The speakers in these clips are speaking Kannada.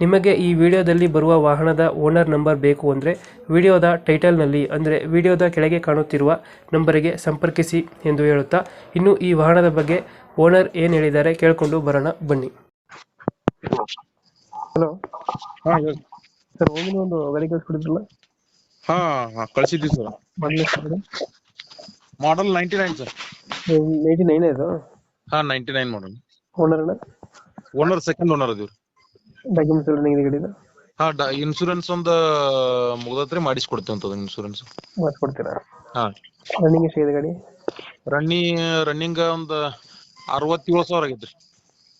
ನಿಮಗೆ ಈ ವಿಡಿಯೋದಲ್ಲಿ ಬರುವ ವಾಹನದ ಓನರ್ ನಂಬರ್ ಬೇಕು ಅಂದರೆ ವಿಡಿಯೋದ ಟೈಟಲ್ನಲ್ಲಿ ಅಂದರೆ ವಿಡಿಯೋದ ಕೆಳಗೆ ಕಾಣುತ್ತಿರುವ ನಂಬರಿಗೆ ಸಂಪರ್ಕಿಸಿ ಎಂದು ಹೇಳುತ್ತಾ ಇನ್ನು ಈ ವಾಹನದ ಬಗ್ಗೆ ಓನರ್ ಏನು ಹೇಳಿದ್ದಾರೆ ಕೇಳಿಕೊಂಡು ಬರೋಣ ಬನ್ನಿ. ಹಲೋ. ಹಾ ಹೇಳಿ. ಸರ್ ಓಮಿನ ಒಂದು ಗಾಡಿ ಹಾ ಹಾ ಕಳ್ಸಿದ್ವಿ sir. Model ninety nine sir. Ninety nine ಇದು? ಹಾ ninety nine model owner owner second owner ಅದೀವ್ರಿ. Documents ಎಲ್ಲ ನಿಮಗೆ ಗಾಡಿದು ಹಾ ಇನ್ಶೂರೆನ್ಸ್ ಒಂದ್ ಮುಗ್ದತ್ರಿ ಮಾಡಿಸ್ಕೊಡ್ತೇವೆ ಅಂತ ಇನ್ಶೂರೆನ್ಸ್ ಮಾಡಿಸ್ಕೊಡ್ತೀರಾ? ಹಾ. ರನ್ನಿಂಗ್ ಎಷ್ಟಿದೆ ಗಾಡಿ? ರನ್ನಿಂಗ್ ರನ್ನಿಂಗ್ ಒಂದ್ ಅರವತ್ತೇಳು ಸಾವಿರ ಆಗೈತ್ರಿ.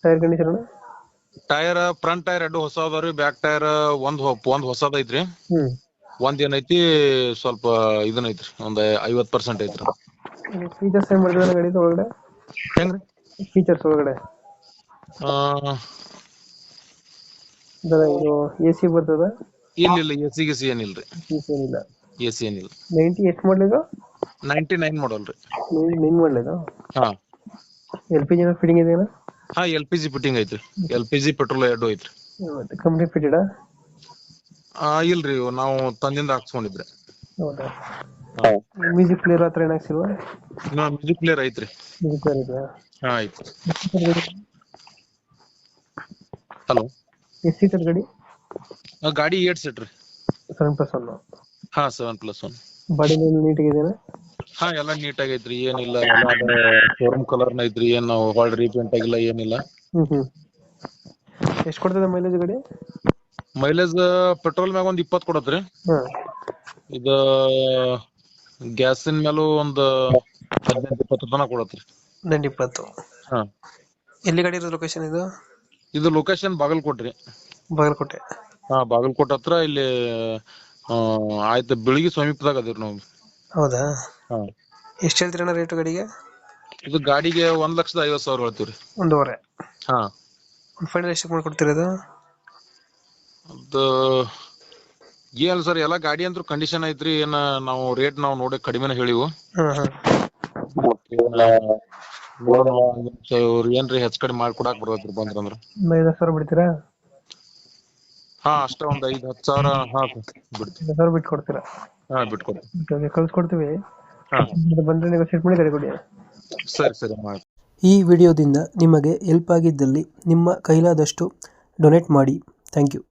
Tyre condition tyre front tyre ಎರಡು ಹೊಸ ಅದಾವ್ರಿ ಬ್ಯಾಕ್ ಟೈರ್ ಒಂದ್ ಒಂದ್ ಹೊಸದ್ ಐತ್ರಿ. ಹ್ಞೂ ಒಂದ್ ಏನೈತಿ ಸ್ವಲ್ಪ ಇದನ್ ಐತ್ರಿ ಒಂದ್ ಐವತ್ ಪರ್ಸೆಂಟ್ ಐತ್ರಿ. ಫೀಚರ್ಸ್ ಏನ್ ಮಾಡಿದ್ರೆ ಗಾಡಿ ಒಳಗಡೆ ಹೆಂಗ್ರಿ? ಫೀಚರ್ಸ್ ಒಳಗಡೆ? ಆ, ಇದರ ಇದು ಎ ಬರ್ತದ. ಇಲ್ಲ ಇಲ್ಲ ಎ ಸಿ ಗಿಸಿ ಏನಿಲ್ರಿ. ಎಸಿ ಏನಿಲ್ಲ. ಎ ಸಿ ಏನಿಲ್ಲ. ನೈಂಟಿ ಎಷ್ಟು ಮಾಡಲಿದು ನೈಂಟಿ ನೈನ್ ಮಾಡಲ್ ರೀ. ನೈನ್ ಮಾಡಲಿದು ಹಾ. ಎಲ್ ಪಿ ಜಿನ ಫಿಟ್ಟಿಂಗ್ ಇದೆಯಾ ಹಾ ಎಲ್ ಪಿ ಜಿ ಫಿಟ್ಟಿಂಗ್ ಐತ್ರಿ. ಎಲ್ ಪಿ ಜಿ ಪೆಟ್ರೋಲ್ ಎರಡು ಐತ್ರಿ. ಕಂಪ್ನಿ ಫಿಟೆಡಾ ಆ? ಇಲ್ರಿ ಇವು ನಾವು ತಂದಿಂದ ಹಾಕ್ಸ್ಕೊಂಡಿದ್ರಿ. ಹೌದಾ? ಮ್ಯೂಸಿಕ್ ಪ್ಲೇಯರ್ ಹತ್ರ ಏನು ನಾ ಮ್ಯೂಸಿಕ್ ಪ್ಲೇಯರ್ ಐತ್ರಿ. ಮ್ಯೂಸಿಕ್ ಪ್ಲೇಯರ್ ಇದೆಯಾ? ಹಾ ಐತ್ರಿ. ಹಲೋ ಎಷ್ಟು ಸೀಟರ್ ಗಾಡಿ? ಗಾಡಿ ಏಟ್ ಸೀಟ್ ರೀ ಸೆವೆನ್ ಪ್ಲಸ್ ಒನ್ ಹಾ ಸೆವೆನ್ ಪ್ಲಸ್ ಒನ್ ಬಾಡಿ ನೀಟಾಗಿ ಇದೆಯಾ ಹಾ ಎಲ್ಲ ನೀಟ್ ಆಗೈತ್ರಿ ಏನಿಲ್ಲ ಎಲ್ಲ ಶೋರೂಮ್ ಕಲರ್ ಐತ್ರಿ ಏನ್ ಹಾಲ್ಡ್ ಹೊಳ್ ರೀಪೇಂಟ್ ಆಗಿಲ್ಲ ಏನಿಲ್ಲ. ಹ್ಞೂ ಎಷ್ಟು ಕೊಡ್ತದೆ ಮೈಲೇಜ್ ಗಾಡಿ? ಮೈಲೇಜ್ ಪೆಟ್ರೋಲ್ ಮ್ಯಾಗ ಒಂದ್ ಇಪ್ಪತ್ ಕೊಡತ್ರಿ. ಇದ ಇದು ಗ್ಯಾಸಿನ ಮೇಲೂ ಒಂದ್ ಹದಿನೆಂಟು ಇಪ್ಪತ್ತು ತನಕ ಕೊಡತ್ರಿ. ಹದಿನೆಂಟು ಇಪ್ಪತ್ತು. ಹಾ. ಎಲ್ಲಿ ಗಾಡಿ ಇರೋದು ಲೊಕೇಶನ್ ಇದು? ಇದು ಲೊಕೇಶನ್ ಬಾಗಲಕೋಟ್ರಿ. ಬಾಗಲಕೋಟೆ. ಹಾ ಬಾಗಲಕೋಟೆ ಹತ್ರ ಇಲ್ಲಿ ಆ, ಆಯ್ತು ಬೆಳಿಗ್ಗೆ ಸಮೀಪದಾಗ ಅದೇವ್ರಿ ನಾವು. ಹೌದಾ? ಹಾ. ಎಷ್ಟು ಹೇಳ್ತೀರಣ್ಣ ರೇಟು ಗಾಡಿಗೆ? ಇದು ಗಾಡಿಗೆ ಒಂದ್ ಲಕ್ಷದ ಐವತ್ ಸಾವಿರ ಹೇಳ್ತೀವ್ರಿ. ಒಂದೂವರೆ. ಹಾ. ಒಂದು ಫೈನಲ್ ಎಷ್ಟು ಮಾಡ್ಕೊಡ್ತೀರಾ ಇದು ಅದು? ಏನ್ ಸರ್ ಎಲ್ಲಾ ಗಾಡಿ ಅಂತ್ರು ಕಂಡೀಷನ್ ಐತ್ರಿ ಏನ ನಾವು ರೇಟ್ ನಾವು ನೋಡಿ ಕಡಿಮೆನ ಹೇಳಿವು. ಹಾಂ ಹಾಂ ಇವ್ರು ಏನ್ರಿ ಹೆಚ್ಚ ಕಡಿಮೆ ಮಾಡ್ಕೊಡಾಕ್ ಬರ್ತೈತ್ರಿ ಬಂದ್ರಂದ್ರ ಒಂದು ಐದು ಸಾವಿರ ಬಿಡ್ತೀರಾ? ಹಾ ಅಷ್ಟ ಒಂದ್ ಐದ್ ಹತ್ತ್ ಸಾವಿರ ಹಾ ಬಿಡ್ತೀವಿ. ಐದು ಸಾವಿರ ಬಿಟ್ಟು ಕೊಡ್ತೀರಾ? ಹಾ ಬಿಟ್ಕೊಡ್ತೀವಿ ಓಕೆ ಕಳ್ಸ್ಕೊಡ್ತೀವಿ ಹಾ. ಬಂದ್ರೆ ನೆಗೋಷಿಯೇಟ್ ಮಾಡಿ ಗಾಡಿ ಕೊಡಿ. ಸರಿ ಸರಿ ಮಾಡಿ ಈ ವಿಡಿಯೋದಿಂದ ನಿಮಗೆ ಹೆಲ್ಪ್ ಆಗಿದ್ದಲ್ಲಿ ನಿಮ್ಮ ಕೈಲಾದಷ್ಟು ಡೊನೇಟ್ ಮಾಡಿ. Thank you